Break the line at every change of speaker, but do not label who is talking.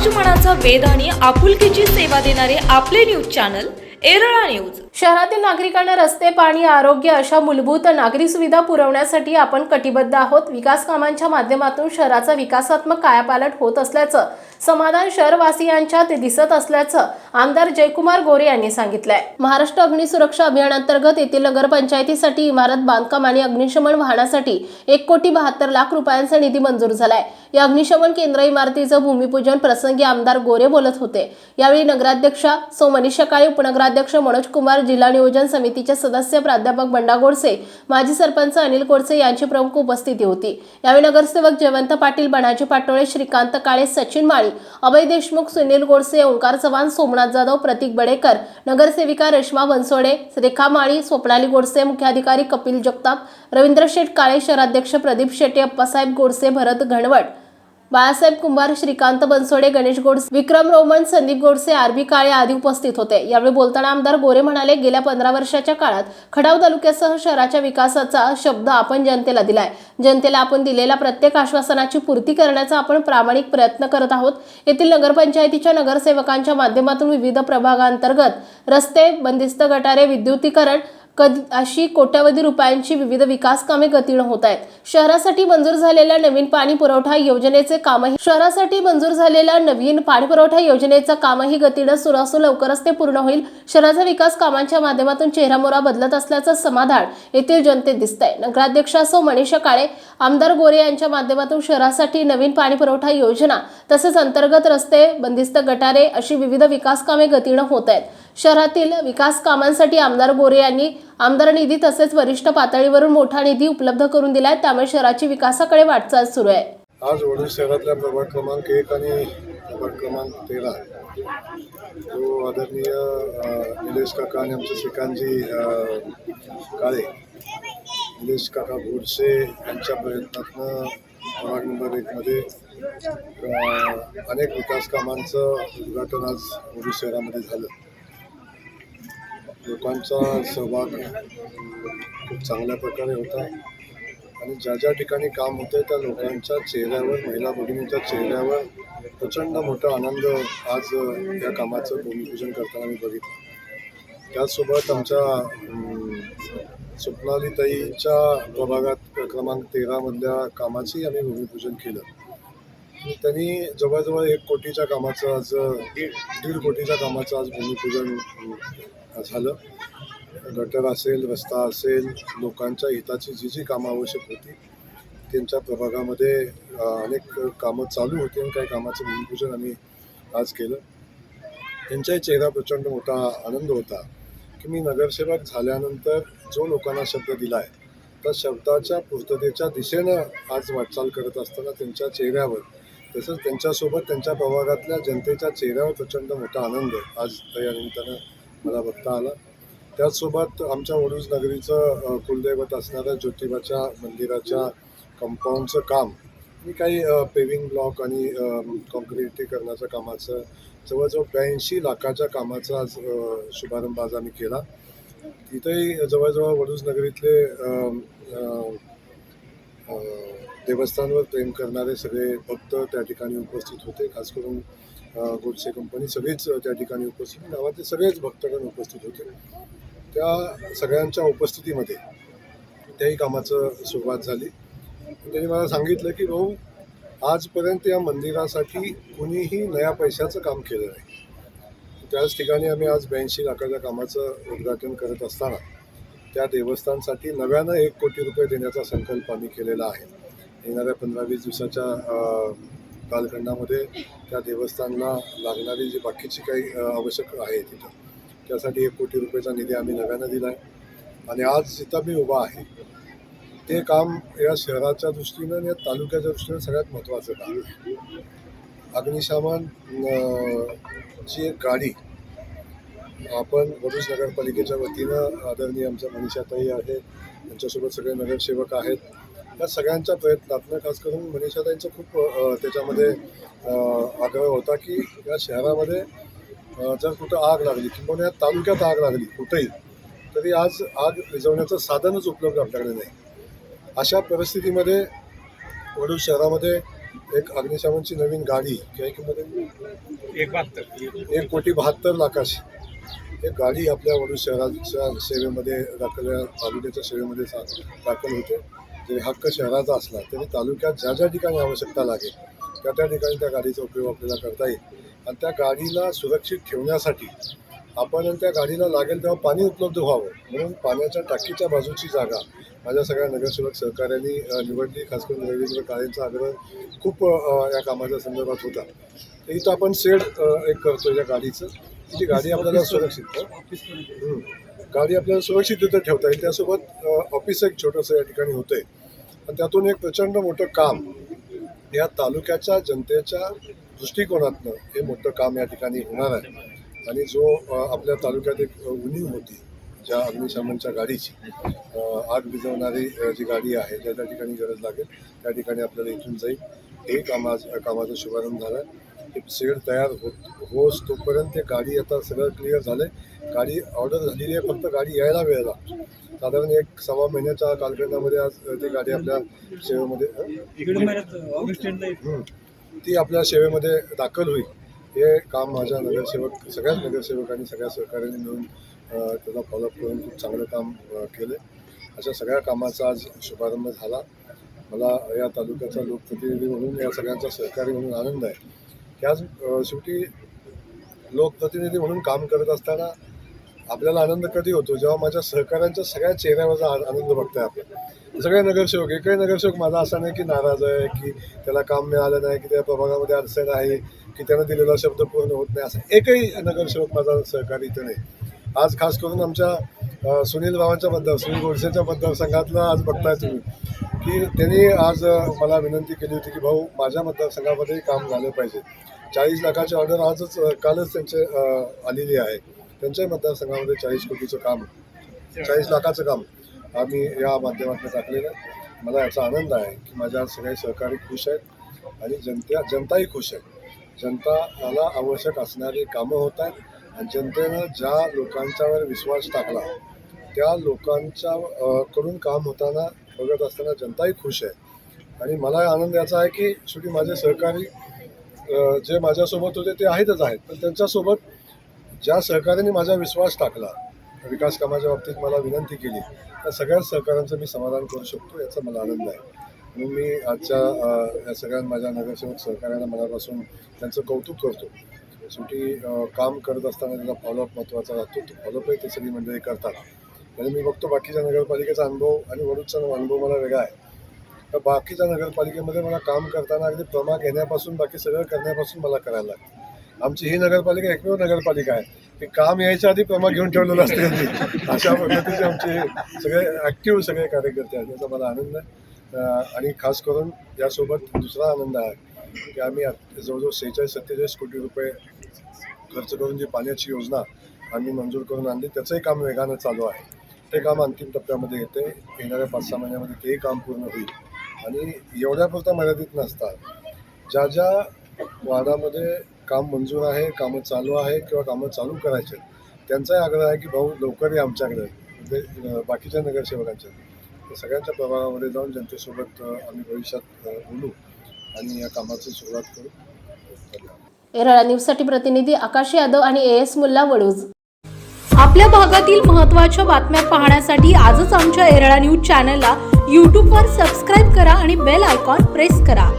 समाजमनाचा वेध आणि आपुलकीची सेवा देणारे आपले न्यूज चॅनल एरळा न्यूज.
शहरातील नागरिकांना रस्ते पाणी आरोग्य अशा मूलभूत नागरी सुविधा पुरवण्यासाठी आपण कटिबद्ध आहोत. विकास कामांच्या माध्यमातून शहराचा विकासात्मक कायापालट होत असल्याचं समाधान शहरवासियांच्या ते दिसत असल्याचं आमदार जयकुमार गोरे यांनी सांगितलंय. महाराष्ट्र अग्निसुरक्षा अभियानांतर्गत येथील नगरपंचायतीसाठी इमारत बांधकाम आणि अग्निशमन वाहनासाठी एक कोटी बहात्तर लाख रुपयांचा निधी मंजूर झालाय. या अग्निशमन केंद्र इमारतीचं भूमिपूजन प्रसंगी आमदार गोरे बोलत होते. यावेळी नगराध्यक्षा सौ मनीषा काळे उपनगराध्यक्ष मनोज कुमार जिल्हा नियोजन समितीचे सदस्य प्राध्यापक बंडा गोडसे माजी सरपंच अनिल गोडसे यांची प्रमुख उपस्थिती होती. यावेळी नगरसेवक जयवंत पाटील बनाजी पाटोळे श्रीकांत काळे सचिन माळी अभय देशमुख सुनील गोडसे ओंकार चव्हाण सोमनाथ जाधव प्रतीक बडेकर नगरसेविका रेश्मा बनसोडे रेखा माळी स्वप्नाली गोडसे मुख्याधिकारी कपिल जगताप रवींद्र शेठ काळे शहराध्यक्ष प्रदीप शेटे अप्पासाहेब गोडसे भरत घणवट बाळासाहेब कुंभार श्रीकांत बनसोडे गणेश गोडसे विक्रम रोमन संदीप गोडसे आरबी काळे आदी उपस्थित होते. यावेळी बोलताना आमदार गोरे म्हणाले गेल्या पंधरा वर्षाच्या काळात खडाव तालुक्यासह शहराच्या विकासाचा शब्द आपण जनतेला दिलाय. जनतेला आपण दिलेल्या प्रत्येक आश्वासनाची पूर्ती करण्याचा आपण प्रामाणिक प्रयत्न करत आहोत. येथील नगरपंचायतीच्या नगरसेवकांच्या माध्यमातून विविध प्रभागांतर्गत रस्ते बंदिस्त गटारे विद्युतीकरण कधी अशी कोट्यवधी रुपयांची विविध विकास कामे गतीनं होत आहेत. शहरासाठी मंजूर झालेल्या नवीन पाणी पुरवठा योजनेचे कामही शहरासाठी मंजूर झालेल्या नवीन पाणी पुरवठा योजनेचं कामही गतीनं सुरू असून लवकरच ते पूर्ण होईल. शहराचा विकास कामांच्या माध्यमातून चेहरामोरा बदलत असल्याचं समाधान येथील जनतेत दिसतंय. नगराध्यक्षा सौ मनीषा काळे आमदार गोरे यांच्या माध्यमातून शहरासाठी नवीन पाणी पुरवठा योजना तसेच अंतर्गत रस्ते बंदिस्त गटारे अशी विविध विकास कामे गतीनं होत आहेत. शहरातील विकास कामांसाठी आमदार गोरे यांनी आमदार निधी तसेच वरिष्ठ पातळीवरून मोठा निधी उपलब्ध करून दिलाय. त्यामुळे शहराची विकासाकडे वाटचाल सुरू आहे.
आज वडूर शहरातल्या प्रभाग क्रमांक एक आणि प्रभाग क्रमांक तेरा. जो आदरणीय निलेश काका आणि आमचे श्रीकांतजी काळे. निलेश काका गोडसे यांच्या प्रयत्नातनं प्रभाग नंबर एकमध्ये अनेक विकास कामांचं उद्घाटन आज वडूर शहरामध्ये झालं. लोकांचा सहभाग खूप चांगल्या प्रकारे होता. आणि ज्या ज्या ठिकाणी काम होते त्या लोकांच्या चेहऱ्यावर महिला भगिनीच्या चेहऱ्यावर प्रचंड मोठा आनंद आज या कामाचं भूमिपूजन करताना मी बघितलं. त्याचसोबत आमच्या स्वप्नालीताईच्या प्रभागात क्रमांक तेरामधल्या कामाची आम्ही भूमिपूजन केलं. त्यांनी जवळजवळ एक कोटीच्या कामाचं आज दीड दीड कोटीच्या कामाचं आज भूमिपूजन झालं. गटर असेल रस्ता असेल लोकांच्या हिताची जी जी कामं आवश्यक होती त्यांच्या प्रभागामध्ये अनेक कामं चालू होती आणि काही कामाचं भूमिपूजन आम्ही आज केलं. त्यांच्याही चेहरा प्रचंड मोठा आनंद होता की मी नगरसेवक झाल्यानंतर जो लोकांना शब्द दिला आहे त्या शब्दाच्या पूर्ततेच्या दिशेनं आज वाटचाल करत असताना त्यांच्या चेहऱ्यावर तसंच त्यांच्यासोबत त्यांच्या प्रभागातल्या जनतेच्या चेहऱ्यावर प्रचंड मोठा आनंद आज या निमित्तानं मला बघता आला. त्याचसोबत आमच्या वडूज नगरीचं कुलदैवत असणाऱ्या ज्योतिबाच्या मंदिराच्या कंपाऊंडचं काम आणि काही पेविंग ब्लॉक आणि कॉन्क्रिटीकरणाच्या कामाचं जवळजवळ ब्याऐंशी लाखाच्या कामाचा आज शुभारंभ आज आम्ही केला. तिथेही जवळजवळ वडूज नगरीतले देवस्थानवर प्रेम करणारे सगळे भक्त त्या ठिकाणी उपस्थित होते खास करून गोडसे कंपनी सगळीच त्या ठिकाणी उपस्थित गावातले सगळेच भक्तगण उपस्थित होते. त्या सगळ्यांच्या उपस्थितीमध्ये त्याही कामाचं सुरुवात झाली. त्यांनी मला सांगितलं की भाऊ आजपर्यंत या मंदिरासाठी कुणीही नया पैशाचं काम केलं नाही. त्याच ठिकाणी आम्ही आज ब्याऐंशी लाखाच्या कामाचं उद्घाटन करत असताना त्या देवस्थानसाठी नव्यानं एक कोटी रुपये देण्याचा संकल्प आम्ही केलेला आहे. येणाऱ्या पंधरा वीस दिवसाच्या कालखंडामध्ये त्या देवस्थानला लागणारी जी बाकीची काही आवश्यक आहे तिथं त्यासाठी एक कोटी रुपयाचा निधी आम्ही नव्यानं दिला आहे आणि आज जिथं मी उभा आहे ते काम या शहराच्या दृष्टीनं आणि या तालुक्याच्या दृष्टीनं सगळ्यात महत्त्वाचं काम आहे. अग्निशमन ची एक गाडी आपण वडूज नगरपालिकेच्या वतीनं आदरणीय आमच्या मनीषाताई आहेत त्यांच्यासोबत सगळे नगरसेवक आहेत या सगळ्यांच्या प्रयत्नातनं खास करून मनीषाताईंचा खूप त्याच्यामध्ये आग्रह होता की या शहरामध्ये जर कुठं आग लागली किंवा या तालुक्यात आग लागली कुठेही तरी आज आग विझवण्याचं साधनच उपलब्ध आपल्याकडे नाही अशा परिस्थितीमध्ये वडूज शहरामध्ये एक अग्निशमनची नवीन गाडी किंमत आहे?
एक बहात्तर
एक कोटी बहात्तर लाखाची एक गाडी आपल्या वडूद शहराच्या सेवेमध्ये दाखल तालुक्याच्या सेवेमध्ये दाखल होते जरी हक्क शहराचा असला तरी तालुक्यात ज्या ज्या ठिकाणी आवश्यकता लागेल त्या त्या ठिकाणी त्या गाडीचा उपयोग आपल्याला करता येईल. आणि त्या गाडीला सुरक्षित ठेवण्यासाठी आपण त्या गाडीला लागेल तेव्हा पाणी उपलब्ध व्हावं. म्हणून पाण्याच्या टाकीच्या बाजूची जागा माझ्या सगळ्या नगरसेवक सहकार्यांनी निवडली. खास करून रवींद्र काळेंचा आग्रह खूप या कामाच्या संदर्भात होता. तर इथं आपण सेड एक करतो या गाडीचं. ती गाडी आपल्याला सुरक्षित गाडी आपल्याला सुरक्षित ठेवता येईल. त्यासोबत ऑफिस एक छोटंसं या ठिकाणी होतं आहे आणि त्यातून एक प्रचंड मोठं काम या तालुक्याच्या जनतेच्या दृष्टिकोनातनं हे मोठं काम या ठिकाणी होणार आहे. आणि जो आपल्या तालुक्यात एक उणीव होती ज्या अग्निशमनच्या गाडीची आग विजवणारी जी गाडी आहे ज्या त्या ठिकाणी गरज लागेल त्या ठिकाणी आपल्याला इथून जाईल. हे कामा कामाचा शुभारंभ झाला. आहे शेड तयार होत होस तोपर्यंत ते गाडी आता सगळं क्लिअर झालं आहे गाडी ऑर्डर झालेली आहे फक्त गाडी यायला वेळ लागतो. साधारण एक सव्वा महिन्याच्या कालखंडामध्ये आज ती गाडी आपल्या सेवेमध्ये. ती आपल्या सेवेमध्ये दाखल होईल. हे काम माझ्या नगरसेवक सगळ्याच नगरसेवकांनी सगळ्या सहकार्यांनी मिळून अ, त्याचा फॉलोअप करून खूप चांगलं काम केलं अशा सगळ्या कामाचा आज शुभारंभ झाला. मला या तालुक्याचा लोकप्रतिनिधी म्हणून या सगळ्यांचा सहकारी म्हणून आनंद आहे. त्याच शेवटी लोकप्रतिनिधी म्हणून काम करत असताना आपल्याला आनंद कधी होतो? जेव्हा माझ्या सहकाऱ्यांच्या सगळ्या चेहऱ्यावरचा आ- आनंद बघताय आपण. सगळे नगरसेवक एकही नगरसेवक माझा असा नाही की नाराज आहे की त्याला काम मिळालं नाही की त्या प्रभागामध्ये अडचण आहे की त्यानं दिलेला शब्द पूर्ण होत नाही असं एकही नगरसेवक माझा सहकारी इथं नाही. आज खास करून आमच्या सुनील भावांच्या मतदार सुनील गोडसेच्या मतदारसंघातलं आज बघताय तुम्ही की त्यांनी आज मला विनंती केली होती की भाऊ माझ्या मतदारसंघामध्ये काम झालं पाहिजे. चाळीस लाखाची ऑर्डर आजच कालच त्यांचे आलेली आहे. त्यांच्याही मतदारसंघामध्ये चाळीस कोटीचं काम चाळीस लाखाचं काम आम्ही या माध्यमातून टाकलेलं आहे. मला याचा आनंद आहे की माझ्या सगळे सहकारी खुश आहेत आणि जनता जनताही खुश आहे. जनताला आवश्यक असणारी कामं होत आहेत. जनतेनं ज्या लोकांच्यावर विश्वास टाकला त्या लोकांच्या कडून काम होताना बघत असताना जनताही खुश आहे. आणि मला आनंद याचा आहे की शेवटी माझे सहकारी जे माझ्यासोबत होते ते आहेतच आहेत. पण त्यांच्यासोबत ज्या सहकार्याने माझा विश्वास टाकला विकास कामाच्या बाबतीत मला विनंती केली त्या सगळ्याच सहकाऱ्यांचं मी समाधान करू शकतो याचा मला आनंद आहे. म्हणून मी आजच्या या सगळ्या माझ्या नगरसेवक सहकाऱ्यांना मनापासून त्यांचं कौतुक करतो. शेवटी काम करत असताना त्याचा फॉलोअप महत्त्वाचा राहतो. तो फॉलोअपही ते सगळी मंडळी करतात. आणि मी बघतो बाकीच्या नगरपालिकेचा अनुभव आणि वडूदचा अनुभव मला वेगळा आहे. तर बाकीच्या नगरपालिकेमध्ये मला काम करताना अगदी प्रमा घेण्यापासून बाकी सगळं करण्यापासून मला करायला लागतं. आमची ही नगरपालिका एकमेव नगरपालिका आहे. की काम यायच्या आधी प्रमा घेऊन ठेवलेलं असते अशा पद्धतीचे आमचे सगळे ॲक्टिव्ह सगळे कार्यकर्ते आहेत. याचा मला आनंद आहे. आणि खास करून यासोबत दुसरा आनंद आहे. की आम्ही जवळजवळ सेहेचाळीस सत्तेचाळीस कोटी रुपये खर्च करून जी पाण्याची योजना आम्ही मंजूर करून आणली त्याचंही काम वेगानं चालू आहे. ते काम अंतिम टप्प्यामध्ये येते. येणाऱ्या पाच सहा महिन्यामध्ये तेही काम पूर्ण होईल. आणि एवढ्यापुरता मर्यादित नसतात. ज्या ज्या वार्डामध्ये काम मंजूर आहे कामं चालू आहे किंवा कामं चालू करायचे त्यांचाही आग्रह आहे की भाऊ लवकर या आमच्याकडे. म्हणजे बाकीच्या नगरसेवकांच्या. सगळ्यांच्या प्रभागामध्ये जाऊन जनतेसोबत आम्ही भविष्यात बोलू आणि या कामाची सुरुवात करू. धन्यवाद
एरळा न्यूजसाठी प्रतिनिधी आकाश यादव आणि ए एस मुल्ला वडूज.
आपल्या भागातील महत्त्वाच्या बातम्या पाहण्यासाठी आजच आमच्या एरळा न्यूज चॅनलला यूट्यूबवर सबस्क्राईब करा आणि बेल आयकॉन प्रेस करा.